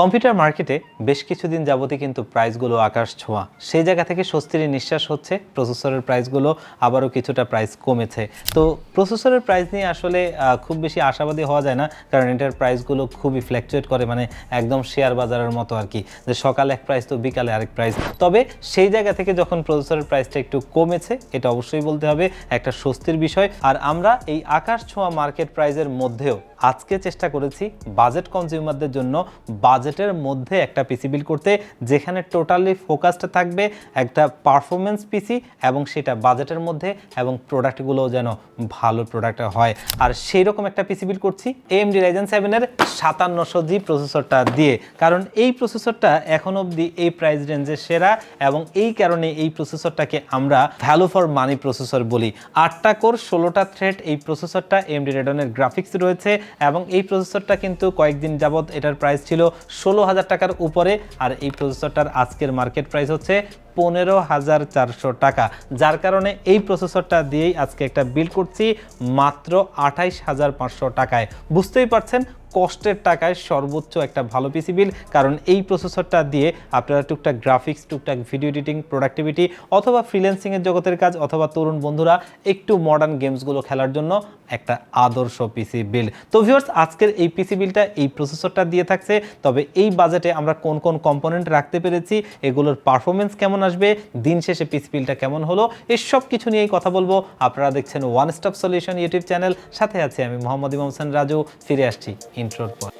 Computer মার্কেটে বেশ কিছুদিন যাবতই কিন্তু প্রাইসগুলো আকাশ ছোঁয়া। সেই জায়গা থেকে স্বস্তির নিঃশ্বাস হচ্ছে, প্রসেসরের প্রাইসগুলো আবারও কিছুটা প্রাইস কমেছে। তো প্রসেসরের প্রাইস নিয়ে আসলে খুব বেশি আশাবাদী হওয়া যায় না, কারণ এটার প্রাইসগুলো খুবই ফ্ল্যাকচুয়েট করে মানে একদম শেয়ার বাজারের মতো আর কি। যে সকালে এক প্রাইস তো বিকালে আরেক প্রাইস তবে সেই জায়গা থেকে যখন প্রসেসরের প্রাইসটা একটু কমেছে, এটা অবশ্যই বলতে হবে, একটা স্বস্তির বিষয়। আর আমরা এই আকাশ ছোঁয়া মার্কেট প্রাইসের মধ্যেও আজকে চেষ্টা করেছি বাজেট কনজিউমারদের জন্য বাজেটের মধ্যে একটা পিসি বিল করতে, যেখানে টোটালি ফোকাসটা থাকবে একটা পারফরমেন্স পিসি এবং সেটা বাজেটের মধ্যে এবং প্রোডাক্টগুলোও যেন ভালো প্রোডাক্ট হয়। আর সেই রকম একটা পিসি বিল করছি এমডি রাইজেন সেভেনের সাতান্নশো জি প্রসেসরটা দিয়ে। কারণ এই প্রসেসরটা এখন অবধি এই প্রাইস রেঞ্জে সেরা এবং এই কারণে এই প্রসেসরটাকে আমরা ভ্যালু ফর মানি প্রসেসর বলি। আটটা কোর ষোলোটা থ্রেড এই প্রসেসরটা এমডি রেডনের গ্রাফিক্স রয়েছে এবং এই প্রসেসরটা কিন্তু কয়েকদিন যাবত এটার প্রাইস ছিল ষোলো হাজার টাকার উপরে আর এই প্রসেসরটার আজকের মার্কেট প্রাইস হচ্ছে পনেরো হাজার চারশো টাকা। যার কারণে এই প্রসেসরটা দিয়েই আজকে একটা বিল করছি মাত্র আঠাইশ হাজার পাঁচশো টাকায়। বুঝতেই পারছেন কষ্টের টাকায় সর্বোচ্চ একটা ভালো পিসি বিল কারণ এই প্রসেসরটা দিয়ে আপনারা টুকটাক গ্রাফিক্স টুকটাক ভিডিও এডিটিং প্রোডাক্টিভিটি অথবা ফ্রিল্যান্সিংয়ের জগতের কাজ অথবা তরুণ বন্ধুরা একটু মডার্ন গেমসগুলো খেলার জন্য একটা আদর্শ পিসি বিল তো ভিউয়ার্স আজকের এই পিসি বিলটা এই প্রসেসরটা দিয়ে থাকছে, তবে এই বাজেটে আমরা কোন কোন কম্পোনেন্ট রাখতে পেরেছি, এগুলোর পারফরমেন্স কেমন আসবে, দিন শেষে পিসি বিলটা কেমন হলো, এসব কিছু নিয়েই কথা বলব। আপনারা দেখছেন one stop solution YouTube channel, সাথে আছি আমি মোহাম্মদ ইমাম হোসেন রাজু, ফিরে আসছি ইন্ট্রোর পর।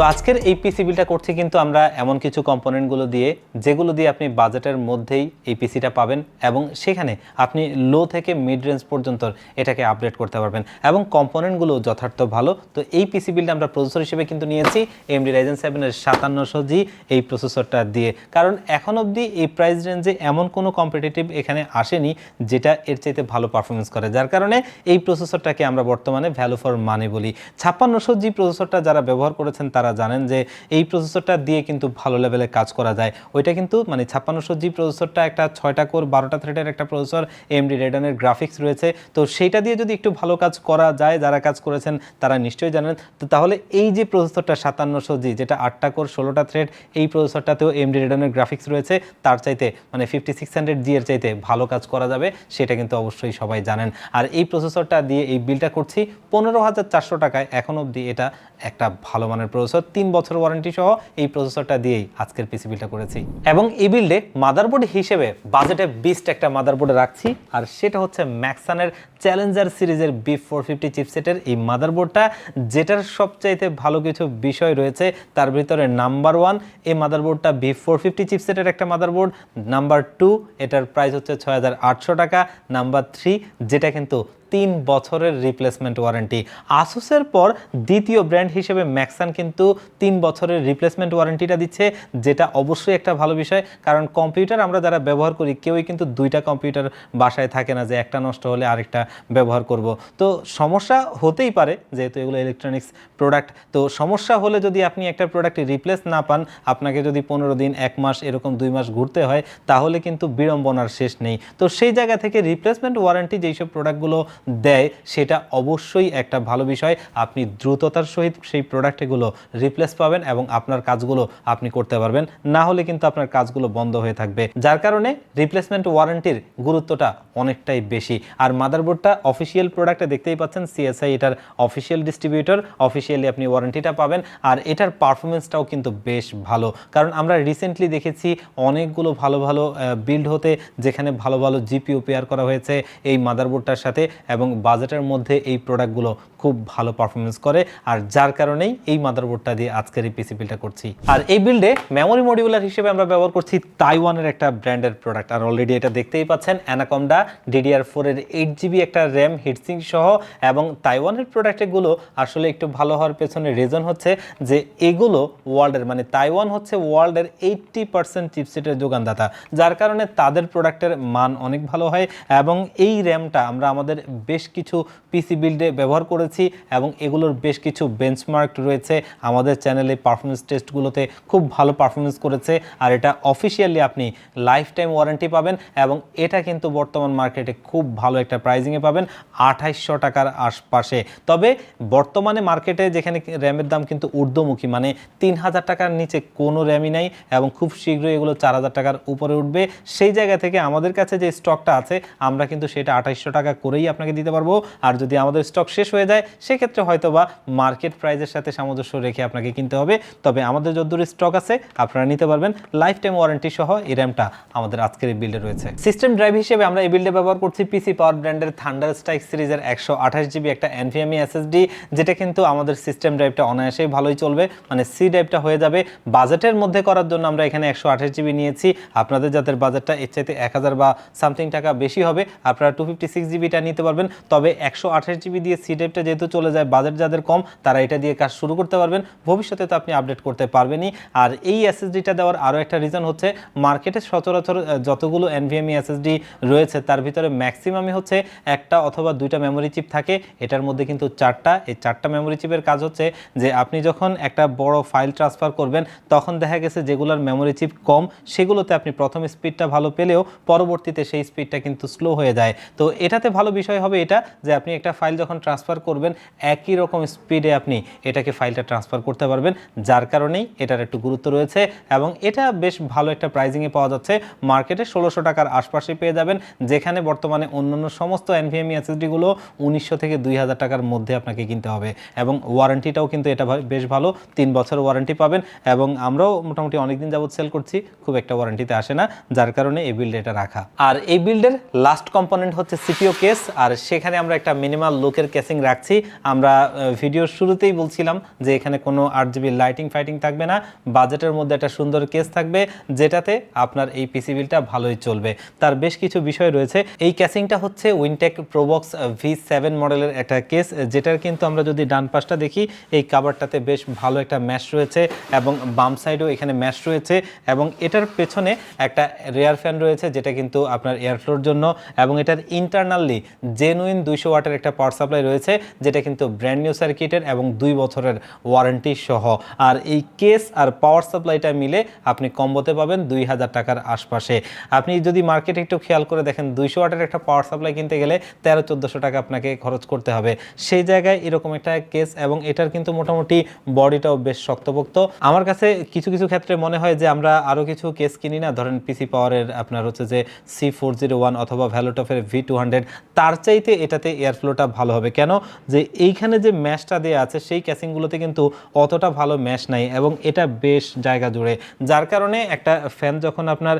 তো আজকের এই পিসিবিলটা করছি কিন্তু আমরা এমন কিছু কম্পোনেন্টগুলো দিয়ে, যেগুলো দিয়ে আপনি বাজেটের মধ্যেই এই পিসিটা পাবেন এবং সেখানে আপনি লো থেকে মিড রেঞ্জ পর্যন্ত এটাকে আপডেট করতে পারবেন। এবং কম্পোনেন্টগুলো যথার্থ ভালো, তো এই পিসিবিলটা আমরা প্রসেসর হিসেবে কিন্তু নিয়েছি এমডি রাইজেন সেভেনের সাতান্নশো জি এই প্রসেসরটা দিয়ে। কারণ এখন অবধি এই প্রাইস রেঞ্জে এমন কোনো কম্পিটিটিভ এখানে আসেনি যেটা এর চাইতে ভালো পারফরমেন্স করে। যার কারণে এই প্রসেসরটাকে আমরা বর্তমানে ভ্যালু ফর মানি বলি। ছাপ্পান্নশো জি প্রসেসরটা যারা ব্যবহার করেছেন তারা জানেন যে এই প্রসেসরটা দিয়ে কিন্তু ভালো লেভেলে কাজ করা যায়। ওইটা কিন্তু মানে ছাপ্পান্নশো জি প্রসেসরটা একটা ছয়টা কোর বারোটা থ্রেডের একটা প্রসেসর এমডি রেডনের গ্রাফিক্স রয়েছে। তো সেইটা দিয়ে যদি একটু ভালো কাজ করা যায়, যারা কাজ করেছেন তারা নিশ্চয়ই জানেন। তো তাহলে এই যে প্রসেসরটা সাতান্নশো জি যেটা আটটা কোর ষোলোটা থ্রেড এই প্রসেসরটাতেও এমডি রেডনের গ্রাফিক্স রয়েছে। তার চাইতে মানে ফিফটি সিক্স হান্ড্রেড জি এর চাইতে ভালো কাজ করা যাবে, সেটা কিন্তু অবশ্যই সবাই জানেন। আর এই প্রসেসরটা দিয়ে এই বিলটা করছি পনেরো হাজার চারশো টাকায়। এখন অবধি এটা একটা ভালো মানের প্রসেসর তিন বছর ওয়ারেন্টি সহ এই প্রসেসরটা দিয়েই আজকের পিসি বিলটা করেছি। এবং এই বিল্ডে মাদারবোর্ড হিসেবে বাজেটে বিস্ট একটা মাদারবোর্ড রাখছি, আর সেটা হচ্ছে ম্যাক্সানের চ্যালেঞ্জার সিরিজের বি ফোর ফিফটি চিপসেটের এই মাদারবোর্ডটা যেটার সবচাইতে ভালো কিছু বিষয় রয়েছে, তার ভিতরে নাম্বার ওয়ান এই মাদারবোর্ডটা বি ফোর ফিফটি চিপসেটের একটা মাদারবোর্ড নাম্বার টু এটার প্রাইস হচ্ছে ছয় হাজার আটশো টাকা নাম্বার থ্রি যেটা কিন্তু তিন বছরের রিপ্লেসমেন্ট ওয়ারেন্টি আসুসের পর দ্বিতীয় ব্র্যান্ড হিসেবে ম্যাক্সান কিন্তু তিন বছরের রিপ্লেসমেন্ট ওয়ারেন্টিটা দিচ্ছে, যেটা অবশ্যই একটা ভালো বিষয়, কারণ কম্পিউটার আমরা যারা ব্যবহার করি, কেউই কিন্তু দুইটা কম্পিউটার বাসায় থাকে না যে একটা নষ্ট হলে আরেকটা ব্যবহার করব। তো সমস্যা হতেই পারে, যেহেতু এগুলো ইলেকট্রনিক্স প্রোডাক্ট তো সমস্যা হলে যদি আপনি একটা প্রোডাক্ট রিপ্লেস না পান, আপনাকে যদি পনেরো দিন, এক মাস, এরকম দুই মাস ঘুরতে হয়, তাহলে কিন্তু বিড়ম্বনার শেষ নেই। তো সেই জায়গা থেকে রিপ্লেসমেন্ট ওয়ারেন্টি যেইসব প্রোডাক্টগুলো দেয়, সেটা অবশ্যই একটা ভালো বিষয়। আপনি দ্রুততার সহিত সেই প্রোডাক্টগুলো রিপ্লেস পাবেন এবং আপনার কাজগুলো আপনি করতে পারবেন। না হলে কিন্তু আপনার কাজগুলো বন্ধ হয়ে থাকবে। যার কারণে রিপ্লেসমেন্ট ওয়ারেন্টির গুরুত্বটা অনেকটাই বেশি। আর মাদারবোর্ডটা অফিসিয়াল প্রোডাক্টে দেখতেই পাচ্ছেন সিএসআই এটার অফিসিয়াল ডিস্ট্রিবিউটর অফিসিয়ালি আপনি ওয়ারেন্টিটা পাবেন, আর এটার পারফরমেন্সটাও কিন্তু বেশ ভালো। কারণ আমরা রিসেন্টলি দেখেছি অনেকগুলো ভালো ভালো বিল্ড হতে, যেখানে ভালো ভালো জিপিও পেয়ার করা হয়েছে এই মাদারবোর্ডটার সাথে, এবং বাজেটের মধ্যে এই প্রোডাক্টগুলো খুব ভালো পারফরমেন্স করে, আর যার কারণেই এই মাদারবোর্ডটা দিয়ে আজকের এই পিসি বিলটা করছি। আর এই বিল্ডে মেমোরি মডিউলার হিসেবে আমরা ব্যবহার করছি তাইওয়ানের একটা ব্র্যান্ডের প্রোডাক্ট আর অলরেডি এটা দেখতেই পাচ্ছেন অ্যানাকমডা ডিডিআর ফোরের এইট জিবি একটা র্যাম হিটসিং সহ এবং তাইওয়ানের প্রোডাক্টগুলো আসলে একটু ভালো হওয়ার পেছনে রিজন হচ্ছে যে এগুলো ওয়ার্ল্ডের মানে তাইওয়ান হচ্ছে ওয়ার্ল্ডের এইট্টি পার্সেন্ট চিপসেটের যোগানদাতা যার কারণে তাদের প্রোডাক্টের মান অনেক ভালো হয় এবং এই র্যামটা আমরা আমাদের বেশ কিছু পিসি বিল্ডে ব্যবহার করেছি এবং এগুলোর বেশ কিছু বেঞ্চমার্ক রয়েছে। আমাদের চ্যানেলে পারফরমেন্স টেস্টগুলোতে খুব ভালো পারফরমেন্স করেছে আর এটা অফিসিয়ালি আপনি লাইফ টাইম ওয়ারেন্টি পাবেন এবং এটা কিন্তু বর্তমান মার্কেটে খুব ভালো একটা প্রাইজিংয়ে পাবেন আঠাইশশো টাকার আশপাশে। তবে বর্তমানে মার্কেটে যেখানে র্যামের দাম কিন্তু ঊর্ধ্বমুখী মানে তিন হাজার টাকার নিচে কোনো র্যামই নাই এবং খুব শীঘ্রই এগুলো চার হাজার টাকার উপরে উঠবে। সেই জায়গা থেকে আমাদের কাছে যে স্টকটা আছে, আমরা কিন্তু সেটা আঠাইশশো টাকা করেই আপনাকে দিতে পারব। আর যদি আমাদের স্টক শেষ হয়ে যায়, সেক্ষেত্রে হয়তো বা মার্কেট প্রাইসের সাথে সামঞ্জস্য রেখে আপনাকে কিনতে হবে। তবে আমাদের যতদূর স্টক আছে, আপনারা নিতে পারবেন। লাইফ টাইম ওয়ারেন্টি সহ এই র্যামটা আমাদের আজকের এই বিল্ডে রয়েছে। সিস্টেম ড্রাইভ হিসেবে আমরা এই বিল্ডে ব্যবহার করছি পিসি পাওয়ার ব্র্যান্ডের থান্ডার স্ট্রাইক সিরিজের একশো আঠাশ জিবি একটা এনভিএমই এসএসডি যেটা কিন্তু আমাদের সিস্টেম ড্রাইভটা অনায়াসেই ভালোই চলবে। মানে সি ড্রাইভটা হয়ে যাবে। বাজেটের মধ্যে করার জন্য আমরা এখানে একশো আঠাশ জিবি নিয়েছি। আপনাদের যাদের বাজেটটা এর চাইতে এক হাজার বা সামথিং টাকা বেশি হবে, আপনারা টু ফিফটি সিক্স জিবিটা নিতে পারবেন। তবে একশো আঠাশ জিবি দিয়ে সি ড্রাইভটা যেহেতু চলে যায় বাজেট যাদের কম, তারা এটা দিয়ে কাজ শুরু করতে পারবেন। ভবিষ্যতে তো আপনি আপডেট করতে পারবেনই। আর এই এসএসডিটা দেওয়ার আরও একটা রিজন হচ্ছে মার্কেটে সচরাচর যতগুলো এনভিএমই এসএসডি রয়েছে, তার ভিতরে ম্যাক্সিমামই হচ্ছে একটা অথবা দুইটা মেমোরি চিপ থাকে, এটার মধ্যে কিন্তু চারটা। এই চারটা মেমোরি চিপের কাজ হচ্ছে যে, আপনি যখন একটা বড় ফাইল ট্রান্সফার করবেন, তখন দেখা গেছে যেগুলোর মেমোরি চিপ কম, সেগুলোতে আপনি প্রথম স্পিডটা ভালো পেলেও পরবর্তীতে সেই স্পিডটা কিন্তু স্লো হয়ে যায়। তো এটাতে ভালো বিষয় হবে এটা যে, আপনি একটা ফাইল যখন ট্রান্সফার করবেন, একই রকম স্পিডে আপনি এটাকে ফাইলটা ট্রান্সফার করতে পারবেন। যার কারণেই এটার একটু গুরুত্ব রয়েছে এবং এটা বেশ ভালো একটা প্রাইজিংয়ে পাওয়া যাচ্ছে। মার্কেটে ষোলোশো টাকার আশপাশে পেয়ে যাবেন, যেখানে বর্তমানে অন্যান্য সমস্ত এনভিএমই এসএসডিগুলো উনিশশো থেকে দুই হাজার টাকার মধ্যে আপনাকে কিনতে হবে। এবং ওয়ারেন্টিটাও কিন্তু এটা বেশ ভালো। তিন বছর ওয়ারেন্টি পাবেন এবং আমরাও মোটামুটি অনেকদিন যাবত সেল করছি, খুব একটা ওয়ারেন্টিতে আসে না, যার কারণে এই বিল্ড এটা রাখা। আর এই বিল্ডের লাস্ট কম্পোনেন্ট হচ্ছে সিপিও কেস আর সেখানে আমরা একটা মিনিমাল লুকের কেসিং রাখছি। আমরা ভিডিওর শুরুতেই বলছিলাম যে এখানে কোনো আট জিবি লাইটিং ফাইটিং থাকবে না বাজেটের মধ্যে একটা সুন্দর কেস থাকবে, যেটাতে আপনার এই পিসি বিলটা ভালোই চলবে। তার বেশ কিছু বিষয় রয়েছে। এই ক্যাসিংটা হচ্ছে উইনটেক প্রোবক্স ভি সেভেন মডেলের একটা কেস যেটার কিন্তু আমরা যদি ডান পাশটা দেখি, এই কাভারটাতে বেশ ভালো একটা ম্যাশ রয়েছে এবং বাম সাইডেও এখানে ম্যাশ রয়েছে এবং এটার পেছনে একটা রেয়ার ফ্যান রয়েছে, যেটা কিন্তু আপনার এয়ারফ্লোর জন্য এবং এটার ইন্টারনালি জেনুইন দুইশো ওয়াটের একটা পাওয়ার সাপ্লাই রয়েছে, যেটা কিন্তু ব্র্যান্ড নিউ সার্কিটের এবং দুই বছরের ওয়ারেন্টি সহ। আর এই কেস আর পাওয়ার সাপ্লাইটা মিলে আপনি কম্বোতে পাবেন দুই হাজার টাকার আশপাশে। আপনি যদি মার্কেটে একটু খেয়াল করে দেখেন, দুইশো ওয়াটের একটা পাওয়ার সাপ্লাই কিনতে গেলে তেরো চোদ্দোশো টাকা আপনাকে খরচ করতে হবে। সেই জায়গায় এরকম একটা কেস এবং এটার কিন্তু মোটামুটি বডিটাও বেশ শক্তপোক্ত। আমার কাছে কিছু কিছু ক্ষেত্রে মনে হয় যে আমরা আরও কিছু কেস কিনি না, ধরেন পিসি পাওয়ারের আপনার হচ্ছে যে সি ফোর জিরো ওয়ান অথবা ভ্যালোটফের ভি টু হান্ড্রেড তার চাইতে এটাতে এয়ারফ্লোটা ভালো হবে। কেন? যে এইখানে যে ম্যাশটা দেওয়া আছে, সেই ক্যাসিংগুলোতে কিন্তু অতটা ভালো ম্যাশ নাই এবং এটা বেশ জায়গা জুড়ে। যার কারণে একটা ফ্যান যখন আপনার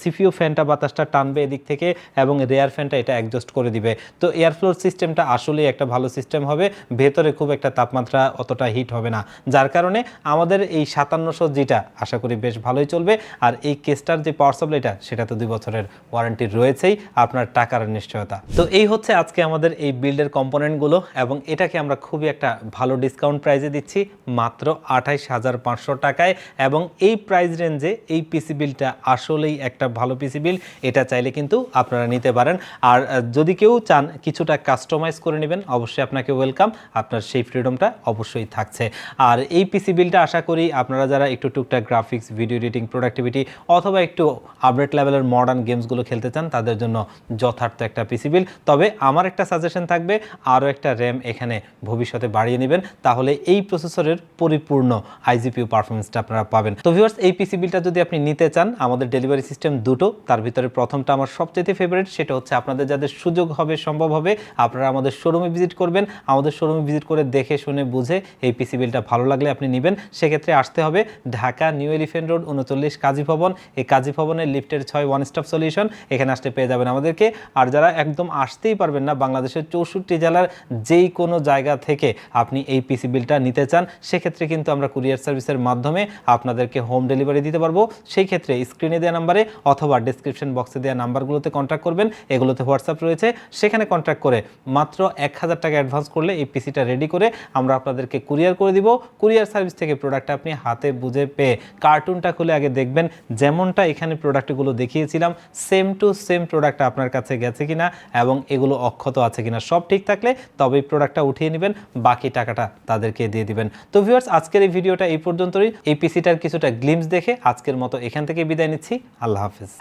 সিপিউ ফ্যানটা বাতাসটা টানবে এদিক থেকে এবং রেয়ার ফ্যানটা এটা অ্যাডজাস্ট করে দিবে। তো এয়ারফ্লোর সিস্টেমটা আসলেই একটা ভালো সিস্টেম হবে। ভেতরে খুব একটা তাপমাত্রা অতটা হিট হবে না। যার কারণে আমাদের এই সাতান্নশো জিটা আশা করি বেশ ভালোই চলবে। আর এই কেসটার যে পাওয়ার সাপ্লাইটা সেটা তো দুই বছরের ওয়ারেন্টি রয়েছেই। আপনার টাকার নিশ্চয়তা। তো এই হচ্ছে আজকে আমাদের এই বিল্ডের কম্পোনেন্টগুলো এবং এটাকে আমরা খুবই একটা ভালো ডিসকাউন্ট প্রাইজে দিচ্ছি, মাত্র আঠাইশ হাজার পাঁচশো টাকায়। এবং এই প্রাইস রেঞ্জে এই পিসি বিলটা আসলেই একটা ভালো পিসি বিল এটা চাইলে কিন্তু আপনারা নিতে পারেন। আর যদি যদি কেউ চান কিছুটা কাস্টমাইজ করে নেবেন, অবশ্যই আপনাকে ওয়েলকাম আপনার সেই ফ্রিডমটা অবশ্যই থাকছে। আর এই পিসি বিলটা আশা করি আপনারা যারা একটু টুকটাক গ্রাফিক্স ভিডিও এডিটিং প্রোডাক্টিভিটি অথবা একটু আপডেট লেভেলের মডার্ন গেমসগুলো খেলতে চান, তাদের জন্য যথার্থ একটা পিসি বিল তবে আমার একটা সাজেশন থাকবে, আরও একটা র্যাম এখানে ভবিষ্যতে বাড়িয়ে নেবেন, তাহলে এই প্রসেসরের পরিপূর্ণ আইজিপিউ পারফরমেন্সটা আপনারা পাবেন। তো ভিউয়ার্স এই পিসি বিলটা যদি আপনি নিতে চান, আমাদের ডেলিভারি সিস্টেম দুটো, তার ভিতরে প্রথমটা আমার সবচেয়ে ফেভারিট সেটা হচ্ছে আপনাদের যাদের সুযোগ হবে, সম্ভব হবে। আপনারা আমাদের শোরুমে ভিজিট করবেন। আমাদের শোরুমে ভিজিট করে দেখে শুনে বুঝে এই পিসি বিলটা ভালো লাগলে আপনি নেবেন। সেক্ষেত্রে আসতে হবে ঢাকা নিউ এলিফেন্ট রোড, উনচল্লিশ কাজী ভবন। এই কাজী ভবনের লিফটের ছয় ওয়ান স্টপ সলিউশন এখানে আসতে পেয়ে যাবেন আমাদেরকে। আর যারা একদম আসতেই পারবেন না, বাংলাদেশের চৌষট্টি জেলার যেই কোনো জায়গা থেকে আপনি এই পিসি বিলটা নিতে চান, সেক্ষেত্রে কিন্তু আমরা কুরিয়ার সার্ভিসের মাধ্যমে আপনাদেরকে হোম ডেলিভারি দিতে পারব। সেই ক্ষেত্রে স্ক্রিনে দেওয়া নাম্বারে অথবা ডিসক্রিপশন বক্সে দেওয়া নাম্বারগুলোতে কন্ট্যাক্ট করবেন। এগুলোতে হোয়াটসঅ্যাপ রয়েছে। সেখানে কন্ট্যাক্ট করে মাত্র এক হাজার টাকা অ্যাডভান্স করলে এই পিসিটা রেডি করে আমরা আপনাদেরকে কুরিয়ার করে দিব। কুরিয়ার সার্ভিস থেকে প্রোডাক্টটা আপনি হাতে বুঝে পেয়ে কার্টুনটা খুলে আগে দেখবেন। যেমনটা এখানে প্রোডাক্টগুলো দেখিয়েছিলাম সেম টু সেম প্রোডাক্ট আপনার কাছে গেছে কিনা এবং এগুলো অক্ষত আছে কিনা সব ঠিক থাকলে তবেই প্রোডাক্টটা উঠিয়ে নেবেন, বাকি টাকাটা তাদেরকে দিয়ে দিবেন। তো ভিউয়ার্স আজকের এই ভিডিওটা এই পর্যন্তই। এই পিসিটার কিছুটা গ্লিমস দেখে আজকের মতো এখান থেকে বিদায় নিচ্ছি। আল্লাহ হাফিজ।